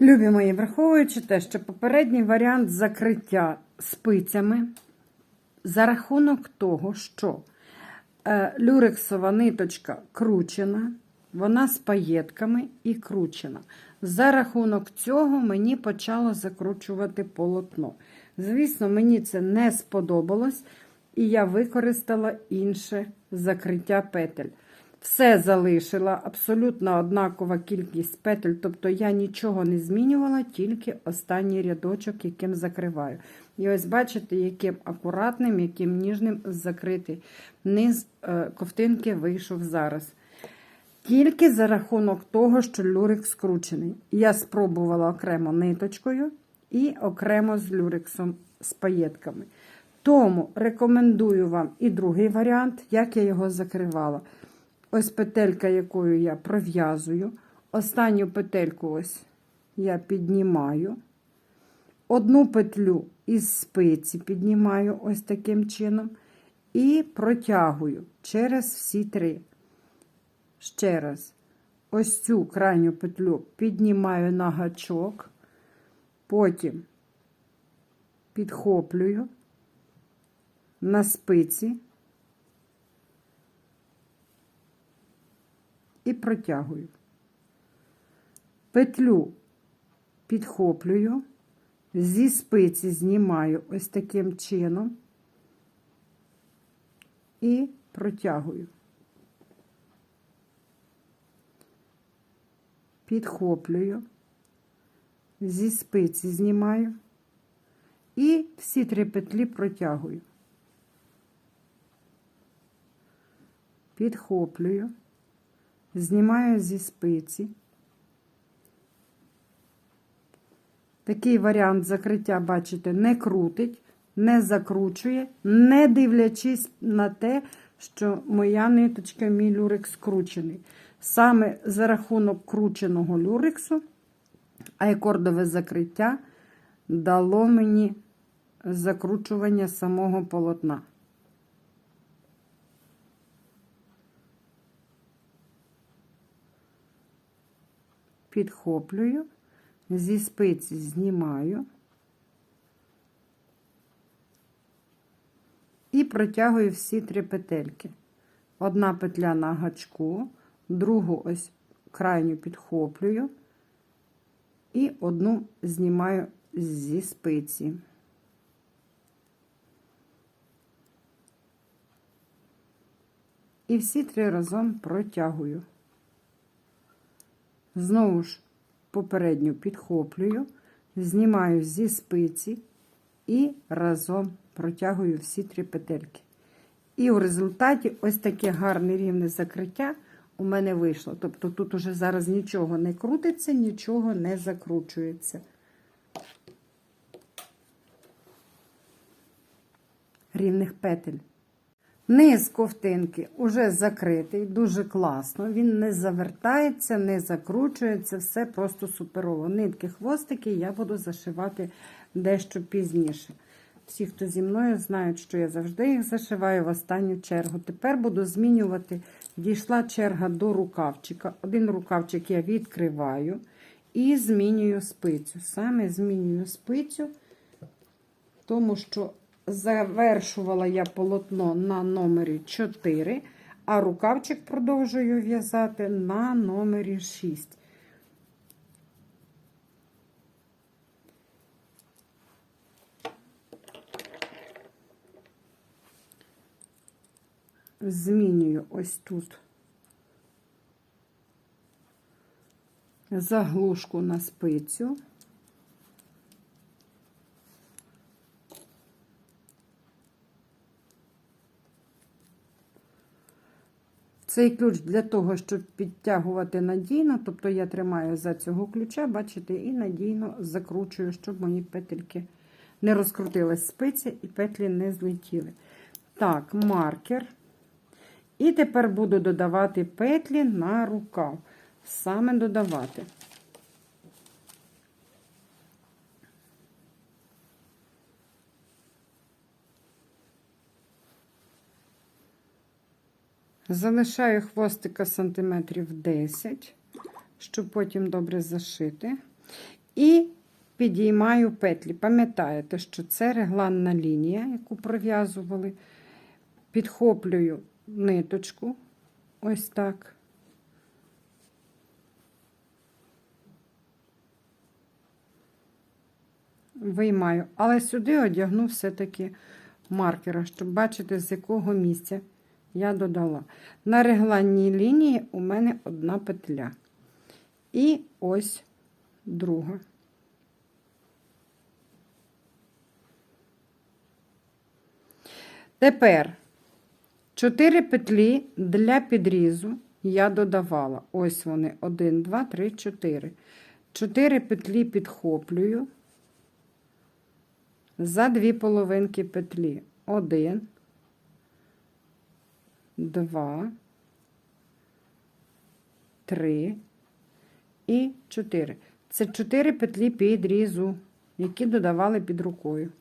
Любі мої, враховуючи те, що попередній варіант закриття спицями за рахунок того, що е, люрексова ниточка кручена, вона з паєтками і кручена. За рахунок цього мені почало закручувати полотно. Звісно, мені це не сподобалось, і я використала інше закриття петель. Все залишила абсолютно однакова кількість петель, тобто я нічого не змінювала, тільки останній рядочок, яким закриваю. І ось бачите, яким акуратним, яким ніжним закритий низ е, ковтинки вийшов зараз. Тільки за рахунок того, що люрик скручений. Я спробувала окремо ниточкою і окремо з люрексом з паєтками. Тому рекомендую вам і другий варіант, як я його закривала. Ось петелька, якою я пров'язую. Останню петельку ось я піднімаю. Одну петлю із спиці піднімаю ось таким чином. І протягую через всі три. Ще раз, ось цю крайню петлю піднімаю на гачок, потім підхоплюю на спиці і протягую. Петлю підхоплюю, зі спиці знімаю ось таким чином і протягую. Підхоплюю, зі спиці знімаю і всі три петлі протягую. Підхоплюю, знімаю зі спиці. Такий варіант закриття, бачите, не крутить, не закручує, не дивлячись на те, що моя ниточка, мій люрик скручений. Саме за рахунок крученого люрексу, айкордове закриття дало мені закручування самого полотна. Підхоплюю, зі спиці знімаю і протягую всі три петельки. Одна петля на гачку, другу ось крайню підхоплюю і одну знімаю зі спиці. І всі три разом протягую. Знову ж попередню підхоплюю, знімаю зі спиці і разом протягую всі три петельки. І в результаті ось таке гарне рівне закриття у мене вийшло. Тобто тут уже зараз нічого не крутиться, нічого не закручується. Рівних петель. Низ ковтинки уже закритий, дуже класно. Він не завертається, не закручується, все просто суперово. Нитки, хвостики я буду зашивати дещо пізніше. Всі, хто зі мною, знають, що я завжди їх зашиваю в останню чергу. Тепер буду змінювати. Дійшла черга до рукавчика. Один рукавчик я відкриваю і змінюю спицю. Саме змінюю спицю, тому що завершувала я полотно на номері 4, а рукавчик продовжую в'язати на номері 6. Змінюю ось тут заглушку на спицю. Цей ключ для того, щоб підтягувати надійно, тобто я тримаю за цього ключа, бачите, і надійно закручую, щоб мої петельки не розкрутились спиці і петлі не злетіли. Так, маркер. І тепер буду додавати петлі на рукав. Саме додавати. Залишаю хвостика сантиметрів 10, щоб потім добре зашити. І підіймаю петлі. Пам'ятаєте, що це регланна лінія, яку пров'язували. Підхоплюю ниточку, ось так. Виймаю, але сюди одягну все-таки маркера, щоб бачити, з якого місця я додала. На регланній лінії у мене одна петля. І ось друга. Тепер 4 петлі для підрізу я додавала. Ось вони 1, 2, 3, 4. 4 петлі підхоплюю за дві половинки петлі. 1, 2, 3 і 4. Це 4 петлі підрізу, які додавали під рукою.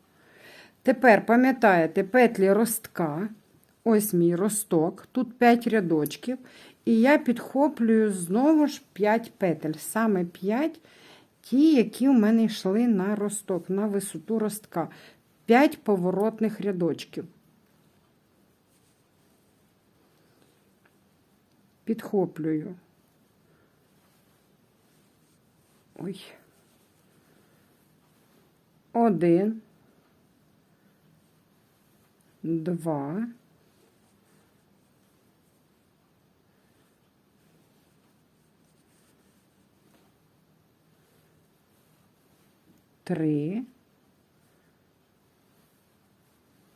Тепер пам'ятаєте петлі ростка. Ось мій росток, тут 5 рядочків, і я підхоплюю знову ж 5 петель, саме 5 ті, які у мене йшли на росток, на висоту ростка. 5 поворотних рядочків. Підхоплюю. Ой. Один. Два. Три.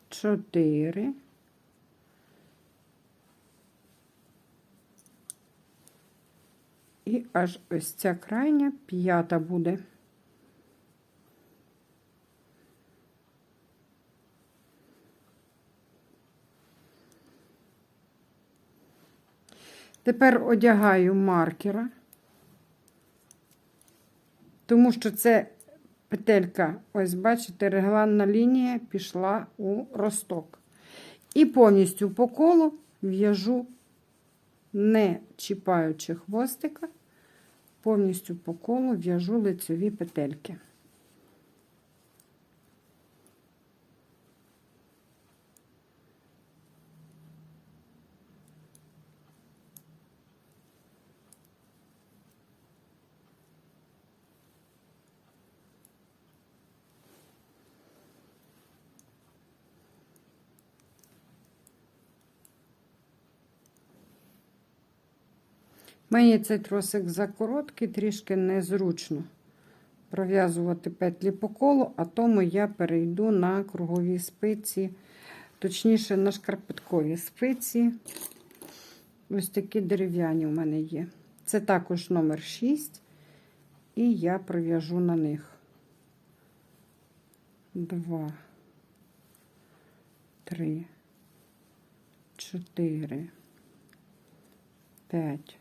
Чотири. І аж ось ця крайня п'ята буде. Тепер одягаю маркера, тому що це петелька, ось бачите, регланна лінія пішла у росток. І повністю по колу в'яжу, не чіпаючи хвостика, повністю по колу в'яжу лицеві петельки. Мені цей тросик закороткий, трішки незручно пров'язувати петлі по колу, а тому я перейду на кругові спиці, точніше, на шкарпеткові спиці. Ось такі дерев'яні у мене є. Це також номер 6, і я пров'яжу на них. Два, три, чотири, п'ять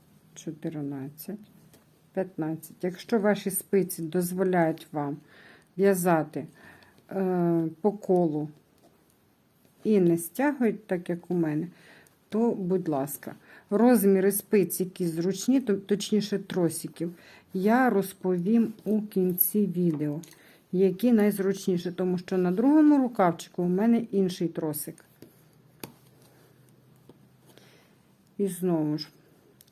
14, 15. Якщо ваші спиці дозволяють вам в'язати е, по колу і не стягують, так як у мене, то, будь ласка, розміри спиць, які зручні, точніше тросиків, я розповім у кінці відео, які найзручніші, тому що на другому рукавчику у мене інший тросик. І знову ж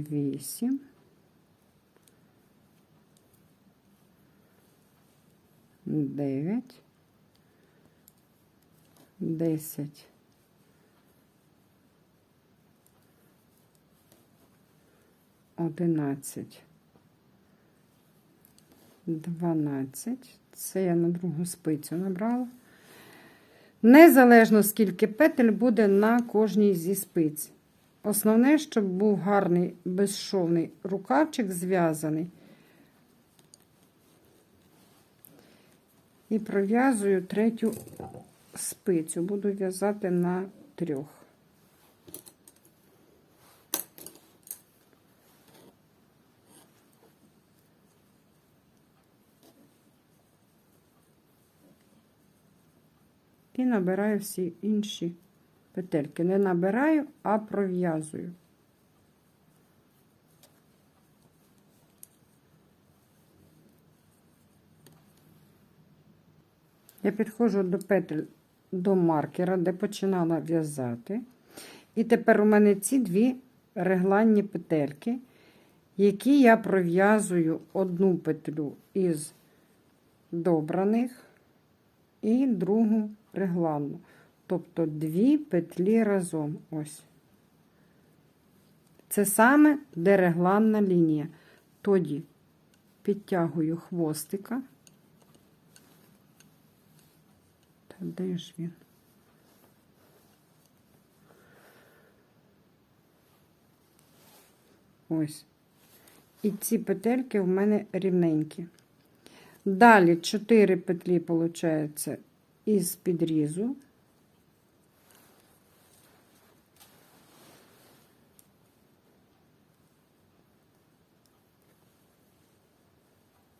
вісім. Дев'ять. Десять. Одинадцять. Дванадцять. Це я на другу спицю набрала. Незалежно скільки петель буде на кожній зі спиць. Основне, щоб був гарний безшовний рукавчик зв'язаний. І пров'язую третю спицю. Буду в'язати на трьох. І набираю всі інші петельки. Не набираю, а пров'язую. Я підходжу до петель до маркера, де починала в'язати. І тепер у мене ці дві регланні петельки, які я пров'язую одну петлю із добраних і другу регланну. Тобто дві петлі разом. Ось. Це саме де регланна лінія. Тоді підтягую хвостика. Та де ж він? Ось. І ці петельки в мене рівненькі. Далі 4 петлі, виходить, із підрізу.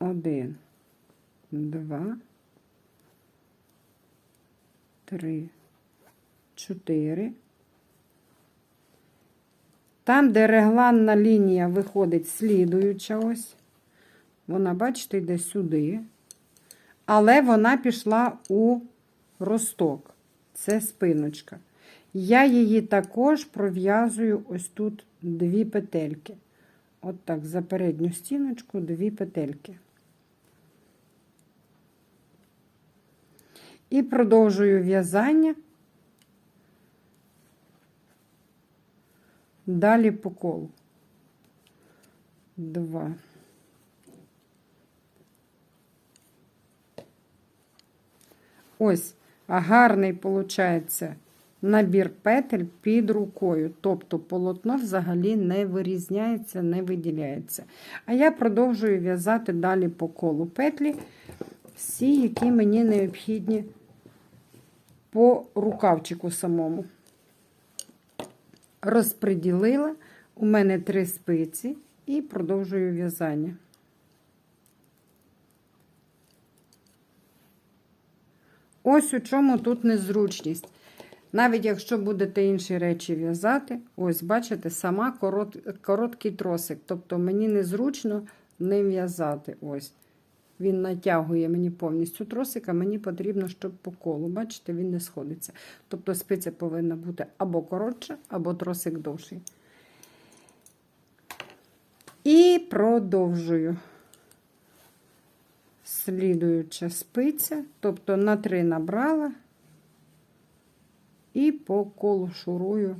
Один, два, три, чотири. Там, де регланна лінія виходить слідуюча ось, вона, бачите, йде сюди. Але вона пішла у росток. Це спиночка. Я її також пров'язую ось тут дві петельки. От так, за передню стіночку дві петельки. І продовжую в'язання далі по колу. Два. Ось гарний, виходить, набір петель під рукою. Тобто полотно взагалі не вирізняється, не виділяється. А я продовжую в'язати далі по колу петлі, всі, які мені необхідні по рукавчику самому. Розподілила, у мене три спиці і продовжую в'язання. Ось у чому тут незручність. Навіть якщо будете інші речі в'язати, ось, бачите, сама корот, короткий тросик. Тобто мені незручно не в'язати. ось. Він натягує мені повністю тросик, а мені потрібно, щоб по колу. Бачите, він не сходиться. Тобто спиця повинна бути або коротша, або тросик довший. І продовжую. Слідуюча спиця, тобто на три набрала і по колу шурую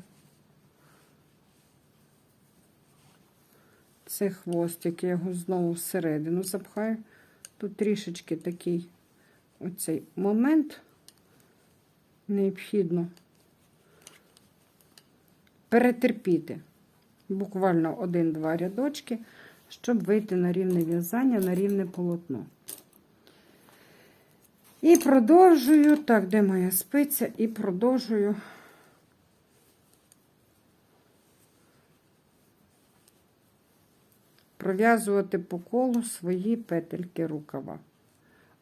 це хвостик, я його знову всередину запхаю. Тут трішечки такий оцей момент необхідно перетерпіти. Буквально один-два рядочки, щоб вийти на рівне в'язання, на рівне полотно. І продовжую, так, де моя спиця, і продовжую пров'язувати по колу свої петельки рукава.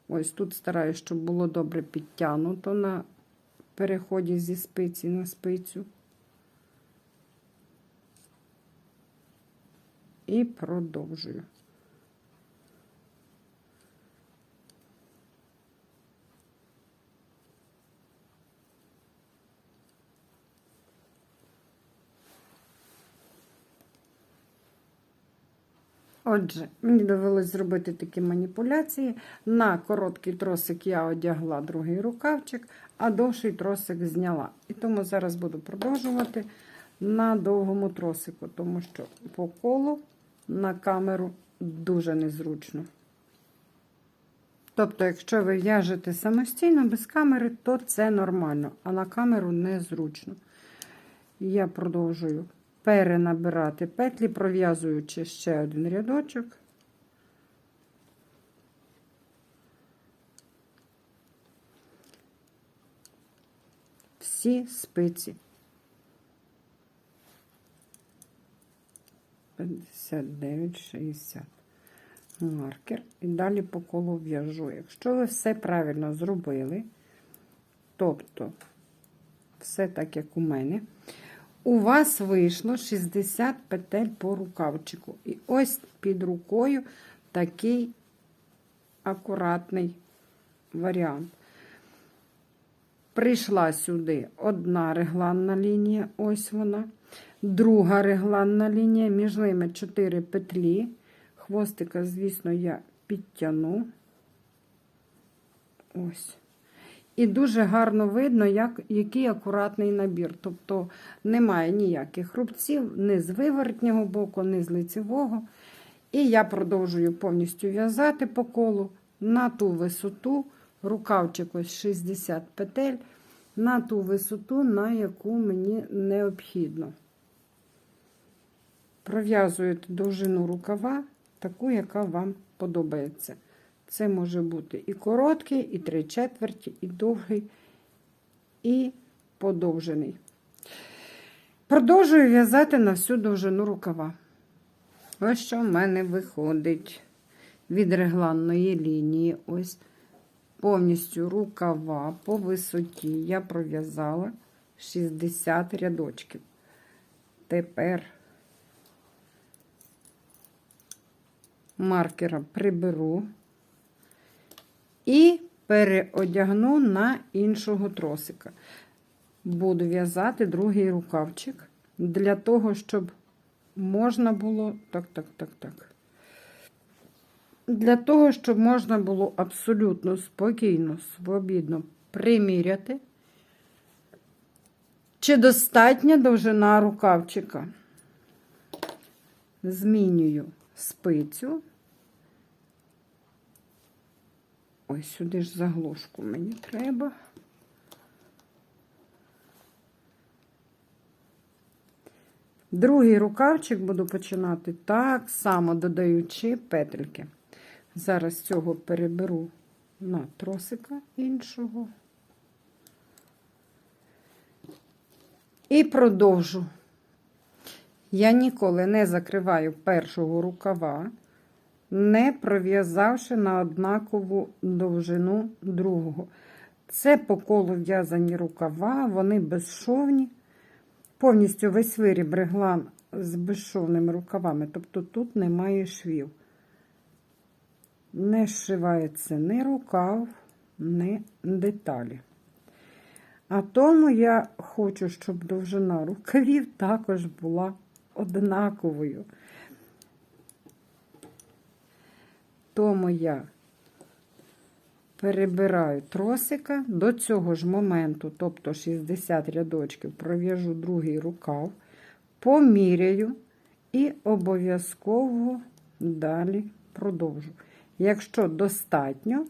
Ось тут стараюсь, щоб було добре підтягнуто на переході зі спиці на спицю. І продовжую. Отже, мені довелось зробити такі маніпуляції. На короткий тросик я одягла другий рукавчик, а довший тросик зняла. І тому зараз буду продовжувати на довгому тросику, тому що по колу на камеру дуже незручно. Тобто, якщо ви в'яжете самостійно без камери, то це нормально, а на камеру незручно. Я продовжую перенабирати петлі, пров'язуючи ще один рядочок. Всі спиці. 59, 60 маркер і далі по колу в'яжу. Якщо ви все правильно зробили, тобто все так, як у мене, у вас вийшло 60 петель по рукавчику. І ось під рукою такий акуратний варіант. Прийшла сюди одна регланна лінія, ось вона. Друга регланна лінія, між ними 4 петлі. Хвостика, звісно, я підтягну. Ось. І дуже гарно видно, як, який акуратний набір. Тобто немає ніяких рубців, ні з виворотнього боку, ні з лицевого. І я продовжую повністю в'язати по колу на ту висоту, рукавчик ось 60 петель, на ту висоту, на яку мені необхідно. Пров'язуєте довжину рукава, таку, яка вам подобається. Це може бути і короткий, і три четверті, і довгий, і подовжений. Продовжую в'язати на всю довжину рукава. Ось що в мене виходить від регланної лінії. Ось повністю рукава по висоті я пров'язала 60 рядочків. Тепер маркера приберу і переодягну на іншого тросика. Буду в'язати другий рукавчик для того, щоб можна було. Так, так, так, так. Для того, щоб можна було абсолютно спокійно, свобідно приміряти, чи достатня довжина рукавчика. Змінюю спицю. Ой, сюди ж заглушку мені треба. Другий рукавчик буду починати так само додаючи петельки. Зараз цього переберу на тросика іншого. І продовжу. Я ніколи не закриваю першого рукава, не пров'язавши на однакову довжину другого. Це по колу в'язані рукава, вони безшовні. Повністю весь виріб реглан з безшовними рукавами, тобто тут немає швів. Не зшивається ні рукав, ні деталі. А тому я хочу, щоб довжина рукавів також була однаковою. Тому я перебираю тросика до цього ж моменту, тобто 60 рядочків, пров'яжу другий рукав, поміряю і обов'язково далі продовжу. Якщо достатньо,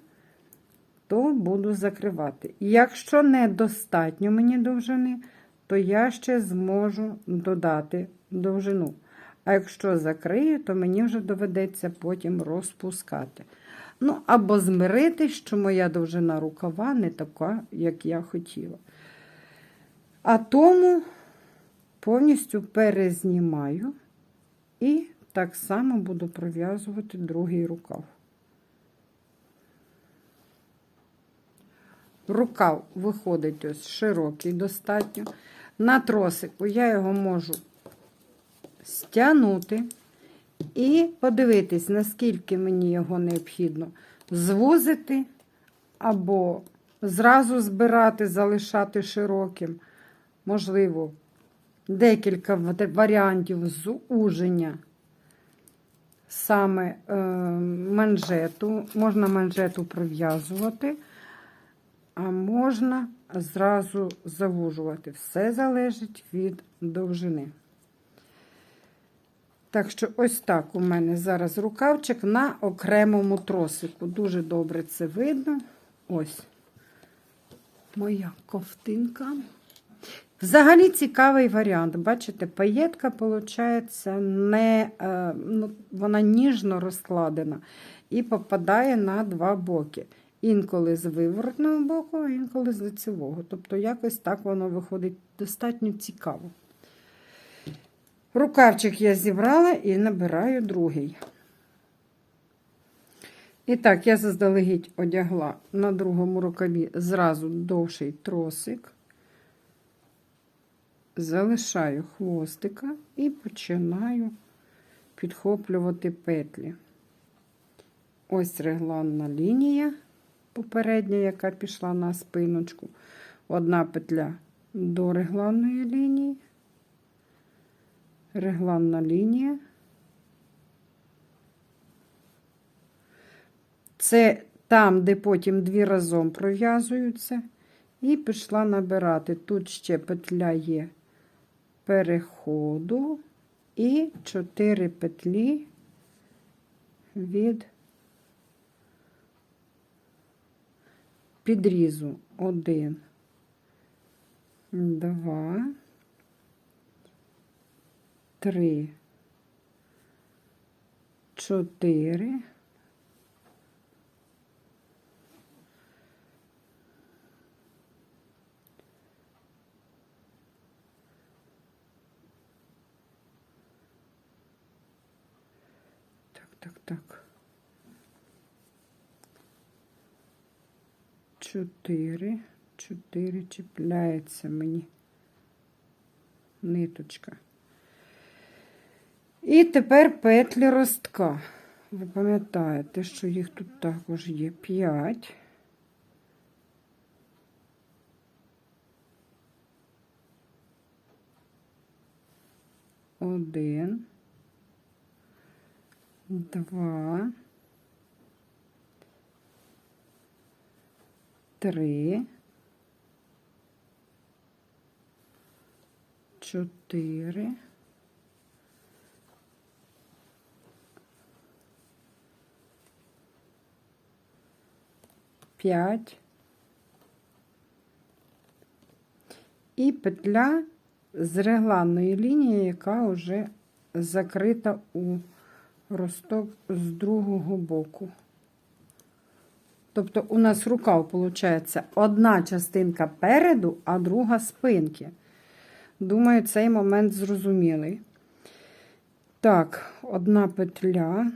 то буду закривати. Якщо недостатньо мені довжини, то я ще зможу додати довжину. А якщо закрию, то мені вже доведеться потім розпускати. Ну, або змиритись, що моя довжина рукава не така, як я хотіла. А тому повністю перезнімаю і так само буду пров'язувати другий рукав. Рукав виходить ось широкий достатньо. На тросику я його можу стягнути і подивитись, наскільки мені його необхідно звузити, або зразу збирати, залишати широким. Можливо, декілька варіантів зуження саме е, манжету. Можна манжету прив'язувати, а можна зразу завужувати. Все залежить від довжини. Так що, ось так у мене зараз рукавчик на окремому тросику. Дуже добре це видно. Ось моя ковтинка. Взагалі цікавий варіант. Бачите, паєтка, виходить, не, е, ну, вона ніжно розкладена і попадає на два боки. Інколи з виворотного боку, інколи з лицевого. Тобто, якось так воно виходить достатньо цікаво. Рукавчик я зібрала і набираю другий. І так, я заздалегідь одягла на другому рукаві зразу довший тросик, залишаю хвостика і починаю підхоплювати петлі. Ось регланна лінія попередня, яка пішла на спиночку. Одна петля до регланної лінії, регланна лінія. Це там, де потім дві разом пров'язуються, і пішла набирати. Тут ще петля є переходу і 4 петлі від підрізу. Один, два, три, чотири. Так, так, так. Чотири, чотири чіпляється мені ниточка. І тепер петлі ростка. Ви пам'ятаєте, що їх тут також є 5. Один, два, три, чотири. П'ять і петля з регланної лінії, яка вже закрита у росток з другого боку. Тобто у нас рукав, виходить, одна частинка переду, а друга спинки. Думаю, цей момент зрозумілий. Так, одна петля.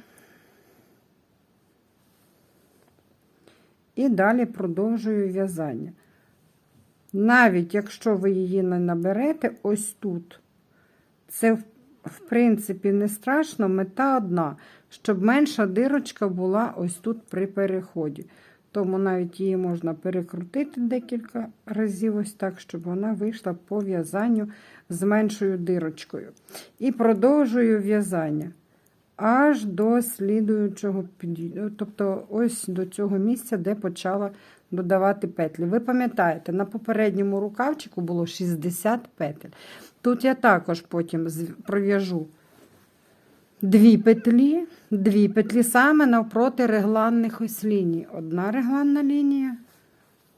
І далі продовжую в'язання. Навіть якщо ви її не наберете ось тут, це, в принципі, не страшно, мета одна, щоб менша дирочка була ось тут при переході. Тому навіть її можна перекрутити декілька разів, ось так, щоб вона вийшла по в'язанню з меншою дирочкою. І продовжую в'язання аж до слідуючого під'їзду, тобто ось до цього місця, де почала додавати петлі. Ви пам'ятаєте, на попередньому рукавчику було 60 петель. Тут я також потім пров'яжу дві петлі, дві петлі саме навпроти регланних ось ліній. Одна регланна лінія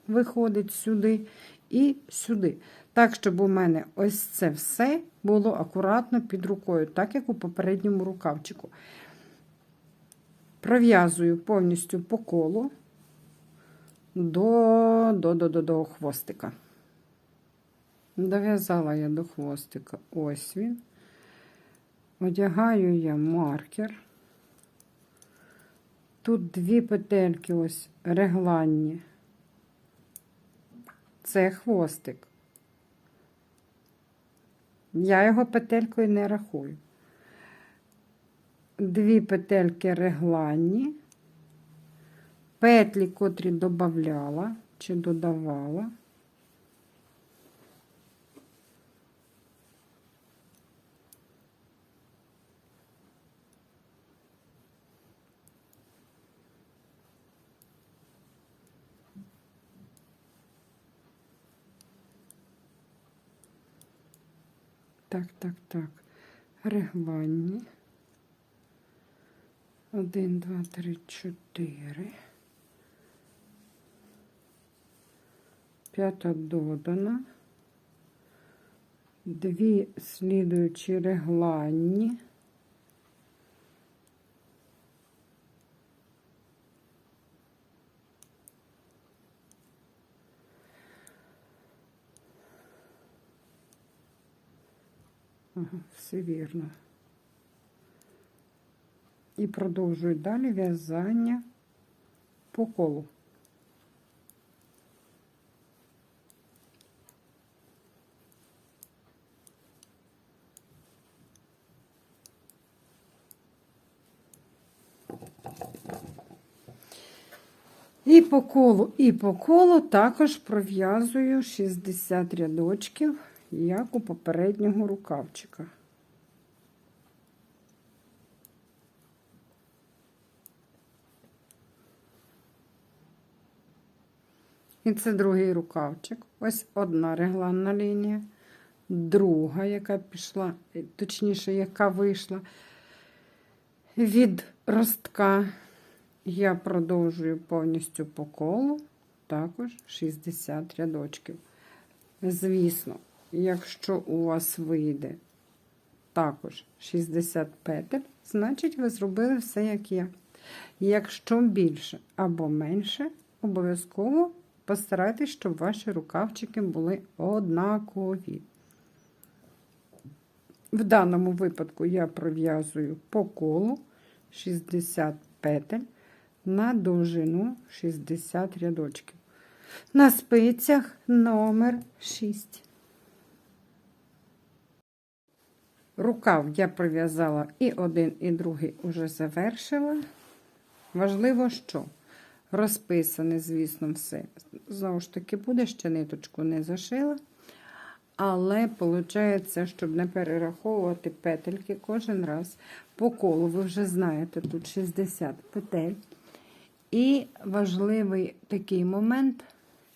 виходить сюди і сюди. Так, щоб у мене ось це все було акуратно під рукою, так як у попередньому рукавчику. Пров'язую повністю по колу до, до, до, до, до хвостика. Дов'язала я до хвостика ось він. Одягаю я маркер. Тут дві петельки ось регланні. Це хвостик. Я його петелькою не рахую. Дві петельки регланні, петлі, котрі додавала чи додавала. Так, так, так. Регланні. Один, два, три, чотири. П'ята додана. Дві слідуючі регланні. Ага, все вірно. І продовжую далі в'язання по колу. І по колу, і по колу також пров'язую 60 рядочків, як у попереднього рукавчика. І це другий рукавчик. Ось одна регланна лінія, друга, яка пішла, е, точніше, яка вийшла від ростка. Я продовжую повністю по колу, також 60 рядочків. Звісно, якщо у вас вийде також 60 петель, значить ви зробили все, як я. Якщо більше або менше, обов'язково постарайтесь, щоб ваші рукавчики були однакові. В даному випадку я пров'язую по колу 60 петель на довжину 60 рядочків. На спицях номер 6. Рукав я пров'язала і один, і другий уже завершила. Важливо, що розписане, звісно, все. Знову ж таки, буде, ще ниточку не зашила. Але виходить, щоб не перераховувати петельки кожен раз по колу. Ви вже знаєте, тут 60 петель. І важливий такий момент.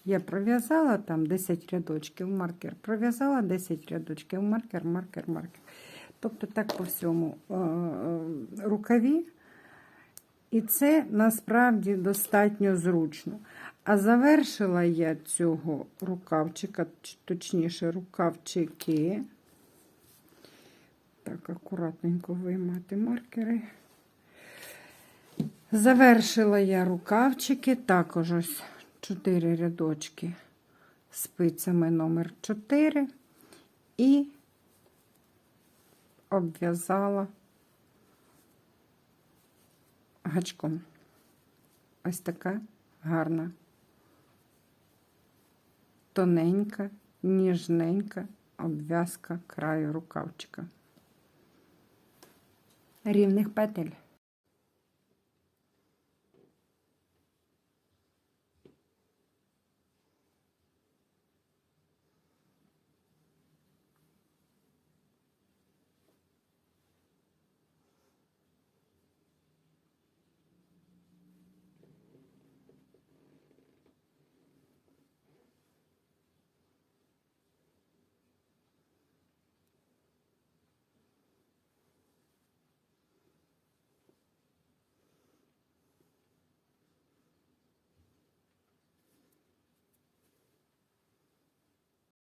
Я пров'язала там 10 рядочків маркер, пров'язала 10 рядочків маркер, маркер, маркер. Тобто так по всьому е, е, рукаві. І це насправді достатньо зручно. А завершила я цього рукавчика, точніше, рукавчики. Так, акуратненько виймати маркери. Завершила я рукавчики, також ось 4 рядочки спицями номер 4 і обв'язала гачком. Ось така гарна, тоненька, ніжненька обв'язка краю рукавчика. Рівних петель.